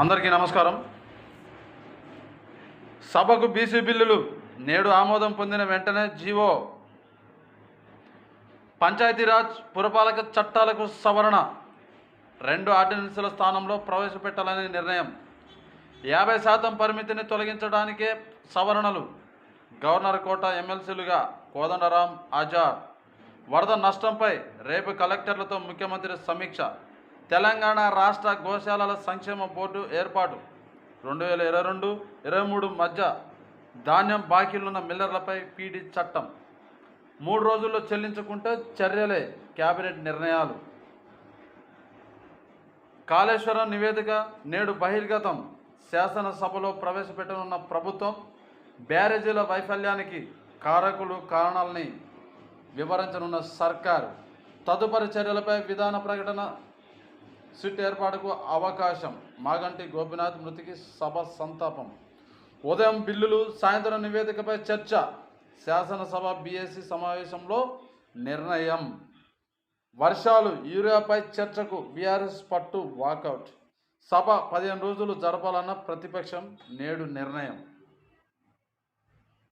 అందరికీ నమస్కారం. సభకు బీసీ బిల్లులు నేడు ఆమోదం పొందిన వెంటనే జీవో పంచాయతీరాజ్ పురపాలక చట్టాలకు సవరణ. రెండు ఆర్డినెన్సుల స్థానంలో ప్రవేశపెట్టాలనే నిర్ణయం. యాభై శాతం పరిమితిని తొలగించడానికే సవరణలు. గవర్నర్ కోట ఎమ్మెల్సీలుగా కోదండరాం ఆజాద్. వరద నష్టంపై రేపు కలెక్టర్లతో ముఖ్యమంత్రి సమీక్ష. తెలంగాణ రాష్ట్ర గోశాలల సంక్షేమ బోర్డు ఏర్పాటు. రెండు వేల ఇరవై రెండు ఇరవై మూడు మధ్య ధాన్యం బాకీలున్న మిల్లర్లపై పీడీ చట్టం. మూడు రోజుల్లో చెల్లించుకుంటే చర్యలే కేబినెట్ నిర్ణయాలు. కాళేశ్వరం నివేదిక నేడు బహిర్గతం. శాసనసభలో ప్రవేశపెట్టనున్న ప్రభుత్వం బ్యారేజీల వైఫల్యానికి కారకులు కారణాలని వివరించనున్న సర్కారు. తదుపరి చర్యలపై విధాన ప్రకటన సిట్ ఏర్పాటుకు అవకాశం. మాగంటి గోపినాథ్ మృతికి సభ సంతాపం. ఉదయం బిల్లులు సాయంత్రం నివేదికపై చర్చ. శాసనసభ బీఎస్సీ సమావేశంలో నిర్ణయం. వర్షాలు యూరియాపై చర్చకు బీఆర్ఎస్ పట్టు వాకౌట్. సభ పదిహేను రోజులు జరపాలన్న ప్రతిపక్షం నేడు నిర్ణయం.